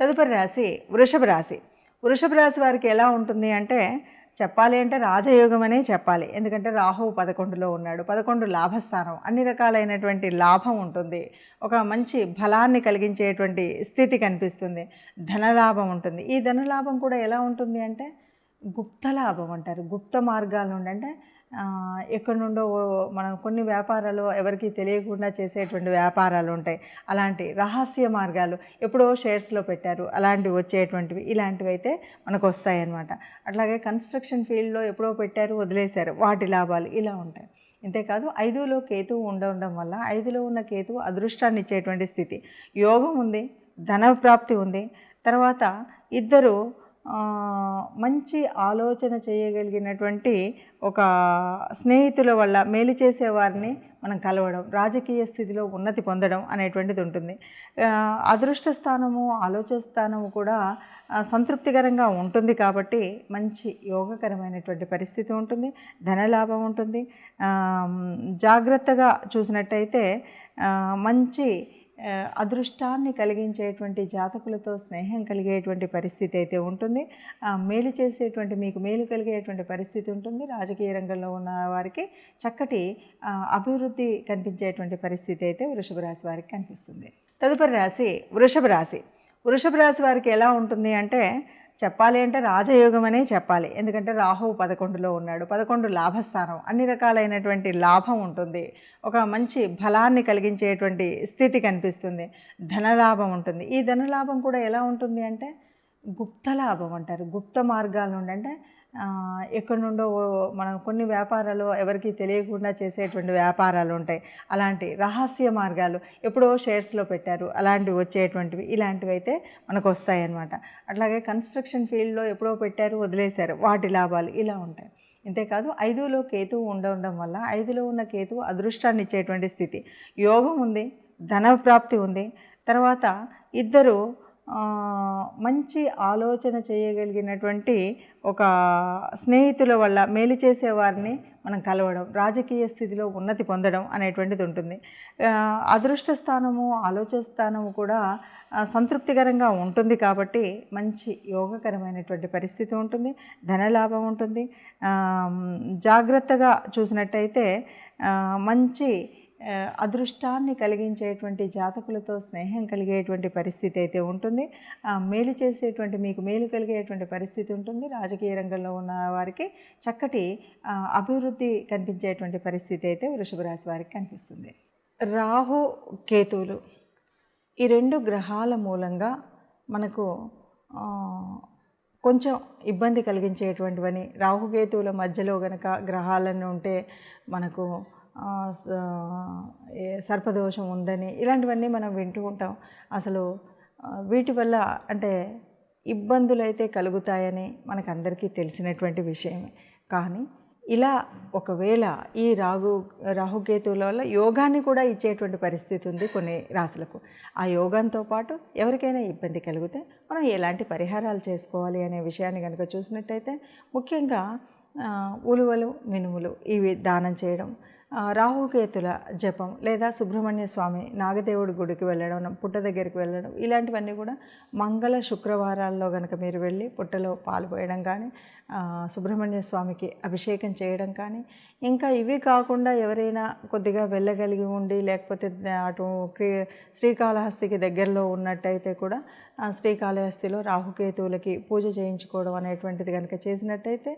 తదుపరి రాశి వృషభ రాశి. వృషభ రాశి వారికి ఎలా ఉంటుంది అంటే చెప్పాలి అంటే రాజయోగం అనే చెప్పాలి. ఎందుకంటే రాహువు పదకొండులో ఉన్నాడు. పదకొండు లాభస్థానం. అన్ని రకాలైనటువంటి లాభం ఉంటుంది. ఒక మంచి ఫలాన్ని కలిగించేటువంటి స్థితి కనిపిస్తుంది. ధనలాభం ఉంటుంది. ఈ ధనలాభం కూడా ఎలా ఉంటుంది అంటే గుప్త లాభం అంటారు. గుప్త మార్గాల నుండి అంటే ఎక్కడి నుండో మనం కొన్ని వ్యాపారాలు ఎవరికి తెలియకుండా చేసేటువంటి వ్యాపారాలు ఉంటాయి. అలాంటి రహస్య మార్గాలు ఎప్పుడో షేర్స్లో పెట్టారు అలాంటివి వచ్చేటువంటివి ఇలాంటివి అయితే మనకు వస్తాయి అన్నమాట అట్లాగే కన్స్ట్రక్షన్ ఫీల్డ్లో ఎప్పుడో పెట్టారు వదిలేశారు వాటి లాభాలు ఇలా ఉంటాయి. అంతేకాదు ఐదులో కేతువు ఉండడం వల్ల ఐదులో ఉన్న కేతువు అదృష్టాన్ని ఇచ్చేటువంటి స్థితి. యోగం ఉంది ధన ప్రాప్తి ఉంది తర్వాత ఇద్దరు మంచి ఆలోచన చేయగలిగినటువంటి ఒక స్నేహితుల వల్ల మేలు చేసేవారిని మనం కలవడం రాజకీయ స్థితిలో ఉన్నతి పొందడం అనేటువంటిది ఉంటుంది. అదృష్ట స్థానము ఆలోచన స్థానము కూడా సంతృప్తికరంగా ఉంటుంది కాబట్టి మంచి యోగకరమైనటువంటి పరిస్థితి ఉంటుంది ధనలాభం ఉంటుంది. జాగ్రత్తగా చూసినట్టయితే మంచి అదృష్టాన్ని కలిగించేటువంటి జాతకులతో స్నేహం కలిగేటువంటి పరిస్థితి అయితే ఉంటుంది. మేలు చేసేటువంటి మీకు మేలు కలిగేటువంటి పరిస్థితి ఉంటుంది. రాజకీయ రంగంలో ఉన్న వారికి చక్కటి అభివృద్ధి కనిపించేటువంటి పరిస్థితి అయితే వృషభ రాశి వారికి కనిపిస్తుంది. తదుపరి రాశి వృషభ రాశి. వృషభ రాశి వారికి ఎలా ఉంటుంది అంటే చెప్పాలి అంటే రాజయోగం అనే చెప్పాలి. ఎందుకంటే రాహువు పదకొండులో ఉన్నాడు. పదకొండు లాభస్థానం. అన్ని రకాలైనటువంటి లాభం ఉంటుంది. ఒక మంచి ఫలాన్ని కలిగించేటువంటి స్థితి కనిపిస్తుంది. ధనలాభం ఉంటుంది. ఈ ధనలాభం కూడా ఎలా ఉంటుంది అంటే గుప్త లాభం అంటారు. గుప్త మార్గాల నుండి అంటే ఎక్కడి నుండో మనం కొన్ని వ్యాపారాలు ఎవరికి తెలియకుండా చేసేటువంటి వ్యాపారాలు ఉంటాయి. అలాంటి రహస్య మార్గాలు ఎప్పుడో షేర్స్లో పెట్టారు అలాంటివి వచ్చేటువంటివి ఇలాంటివి అయితే మనకు వస్తాయన్నమాట అట్లాగే కన్స్ట్రక్షన్ ఫీల్డ్లో ఎప్పుడో పెట్టారు వదిలేశారు వాటి లాభాలు ఇలా ఉంటాయి. అంతేకాదు ఐదులో కేతువు ఉండడం వల్ల ఐదులో ఉన్న కేతువు అదృష్టాన్ని ఇచ్చేటువంటి స్థితి. యోగం ఉంది ధన ప్రాప్తి ఉంది తర్వాత ఇద్దరు మంచి ఆలోచన చేయగలిగినటువంటి ఒక స్నేహితుల వల్ల మేలు చేసేవారిని మనం కలవడం రాజకీయ స్థితిలో ఉన్నతి పొందడం అనేటువంటిది ఉంటుంది. అదృష్ట స్థానము ఆలోచన స్థానము కూడా సంతృప్తికరంగా ఉంటుంది కాబట్టి మంచి యోగకరమైనటువంటి పరిస్థితి ఉంటుంది ధనలాభం ఉంటుంది. జాగ్రత్తగా చూసినట్టయితే మంచి అదృష్టాన్ని కలిగించేటువంటి జాతకులతో స్నేహం కలిగేటువంటి పరిస్థితి అయితే ఉంటుంది. మేలు చేసేటువంటి మీకు మేలు కలిగేటువంటి పరిస్థితి ఉంటుంది. రాజకీయ రంగంలో ఉన్న వారికి చక్కటి అభివృద్ధి కనిపించేటువంటి పరిస్థితి అయితే వృషభ రాశి వారికి కనిపిస్తుంది. రాహు కేతువులు ఈ రెండు గ్రహాల మూలంగా మనకు కొంచెం ఇబ్బంది కలిగించేటువంటివని రాహుకేతువుల మధ్యలో గనక గ్రహాలను ఉంటే మనకు సర్పదోషం ఉందని ఇలాంటివన్నీ మనం వింటూ ఉంటాం. అసలు వీటి వల్ల అంటే ఇబ్బందులు అయితే కలుగుతాయని మనకందరికీ తెలిసినటువంటి విషయమే. కానీ ఇలా ఒకవేళ ఈ రాహు రాహుకేతువుల వల్ల యోగాన్ని కూడా ఇచ్చేటువంటి పరిస్థితి ఉంది కొన్ని రాశులకు ఆ యోగంతో పాటు ఎవరికైనా ఇబ్బంది కలిగితే మనం ఎలాంటి పరిహారాలు చేసుకోవాలి అనే విషయాన్ని కనుక చూసినట్టయితే ముఖ్యంగా ఉలువలు మినుములు ఇవి దానం చేయడం రాహుకేతుల జపం లేదా సుబ్రహ్మణ్య స్వామి నాగదేవుడి గుడికి వెళ్ళడం పుట్ట దగ్గరికి వెళ్ళడం ఇలాంటివన్నీ కూడా మంగళ శుక్రవారాల్లో కనుక మీరు వెళ్ళి పుట్టలో పాలు పోయడం కానీ సుబ్రహ్మణ్య స్వామికి అభిషేకం చేయడం కానీ ఇంకా ఇవి కాకుండా ఎవరైనా కొద్దిగా వెళ్ళగలిగి ఉండి లేకపోతే అటు క్రీ- శ్రీకాళహస్తికి దగ్గరలో ఉన్నట్టయితే కూడా శ్రీకాళహస్తిలో రాహుకేతువులకి పూజ చేయించుకోవడం అనేటువంటిది కనుక చేసినట్టయితే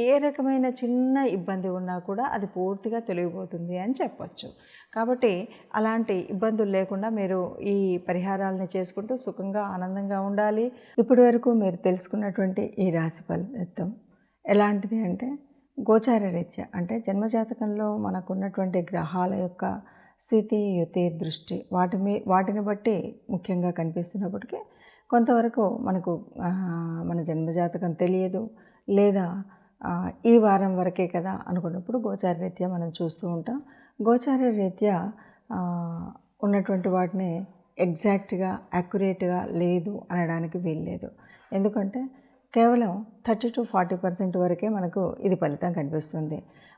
ఏ రకమైన చిన్న ఇబ్బంది ఉన్నా కూడా అది పూర్తిగా తొలగిపోతుంది అని చెప్పొచ్చు. కాబట్టి అలాంటి ఇబ్బందులు లేకుండా మీరు ఈ పరిహారాలని చేసుకుంటూ సుఖంగా ఆనందంగా ఉండాలి. ఇప్పటి వరకు మీరు తెలుసుకున్నటువంటి ఈ రాశి ఫలితం ఎలాంటిది అంటే గోచార రీత్యా అంటే జన్మజాతకంలో మనకున్నటువంటి గ్రహాల యొక్క స్థితి యుతి దృష్టి వాటి మీ వాటిని బట్టి ముఖ్యంగా కనిపిస్తున్నప్పటికీ కొంతవరకు మనకు మన జన్మజాతకం తెలియదు లేదా ఈ వారం వరకే కదా అనుకున్నప్పుడు గోచార రీత్యా మనం చూస్తూ ఉంటాం. గోచార రీత్యా ఉన్నటువంటి వాటిని ఎగ్జాక్ట్గా యాక్యురేట్గా లేదు అనడానికి వీల్లేదు. ఎందుకంటే కేవలం థర్టీ టు ఫార్టీ పర్సెంట్ వరకే మనకు ఇది ఫలితం కనిపిస్తుంది.